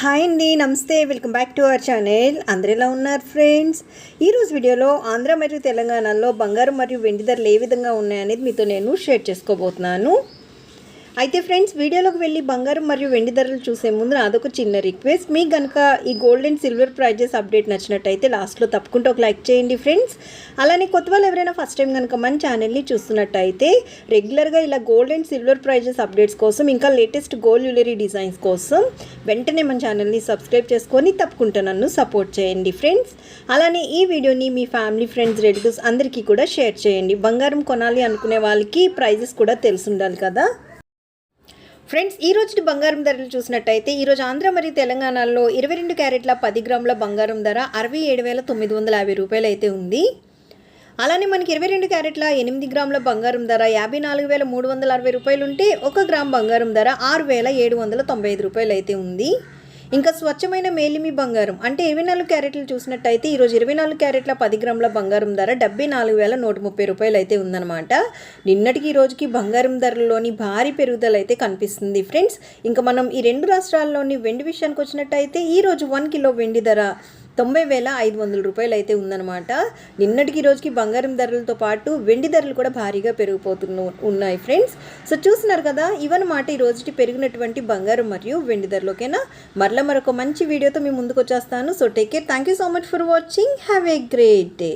Hi అండి నమస్తే. Welcome back to our channel. అందరిలా ఉన్నారు ఫ్రెండ్స్? ఈరోజు వీడియోలో ఆంధ్ర మరియు తెలంగాణలో బంగారం మరియు వెండి ధరలు ఏ విధంగా ఉన్నాయనేది మీతో నేను షేర్ చేసుకోబోతున్నాను. అయితే ఫ్రెండ్స్ వీడియోలోకి వెళ్ళి బంగారం మరియు వెండి ధరలు చూసే ముందు అదొక చిన్న రిక్వెస్ట్. మీకు కనుక ఈ gold and silver prices update నచ్చినట్టయితే లాస్ట్లో తప్పకుండా ఒక లైక్ చేయండి ఫ్రెండ్స్. అలానే కొత్త వాళ్ళు ఎవరైనా ఫస్ట్ టైం కనుక మన ఛానల్ని చూస్తున్నట్టయితే రెగ్యులర్గా ఇలా gold and silver prices updates కోసం ఇంకా లేటెస్ట్ గోల్డ్ జ్యువెలరీ డిజైన్స్ కోసం వెంటనే మన ఛానల్ని సబ్స్క్రైబ్ చేసుకొని తప్పకుండా నన్ను సపోర్ట్ చేయండి ఫ్రెండ్స్. అలానే ఈ వీడియోని మీ ఫ్యామిలీ ఫ్రెండ్స్ రిలేటివ్స్ అందరికీ కూడా షేర్ చేయండి. బంగారం కొనాలి అనుకునే వాళ్ళకి ప్రైజెస్ కూడా తెలిసి ఉండాలి కదా. ఫ్రెండ్స్ ఈ రోజు బంగారం ధరలు చూసినట్టయితే ఈరోజు ఆంధ్ర మరియు తెలంగాణలో ఇరవై రెండు క్యారెట్ల పది గ్రాముల బంగారం ధర అరవై ఏడు వేల తొమ్మిది వందల యాభై రూపాయలు అయితే ఉంది. అలానే మనకి ఇరవై రెండు క్యారెట్ల ఎనిమిది గ్రాముల బంగారం ధర యాభై నాలుగు వేల మూడు వందల అరవై రూపాయలు ఉంటే ఒక గ్రామ్ బంగారం ధర ఆరు వేల ఏడు వందల తొంభై ఐదు రూపాయలు అయితే ఉంది. ఇంకా స్వచ్ఛమైన మేలిమి బంగారం. అంటే ఇరవై నాలుగు క్యారెట్లు చూసినట్టయితే ఈరోజు ఇరవై నాలుగు క్యారెట్ల పది గ్రాముల బంగారం ధర డెబ్బై నాలుగు వేల నూట ముప్పై రూపాయలు అయితే ఉందన్నమాట. నిన్నటికి ఈ రోజుకి బంగారం ధరలోని భారీ పెరుగుదల అయితే కనిపిస్తుంది ఫ్రెండ్స్. ఇంకా మనం ఈ రెండు రాష్ట్రాల్లోని వెండి విషయానికి వచ్చినట్టయితే ఈరోజు వన్ కిలో వెండి ధర తొంభై వేల ఐదు వందల రూపాయలు అయితే ఉందన్నమాట. నిన్నటికి రోజుకి బంగారం ధరలతో పాటు వెండి ధరలు కూడా భారీగా పెరిగిపోతున్న ఉన్నాయి ఫ్రెండ్స్. సో చూస్తున్నారు కదా ఇవన్నమాట ఈ రోజుకి పెరిగినటువంటి బంగారం మరియు వెండి ధరలు ఓకేనా? మరలా మరొక మంచి వీడియోతో మీ ముందుకు వచ్చేస్తాను so take care thank you so much for watching have a great day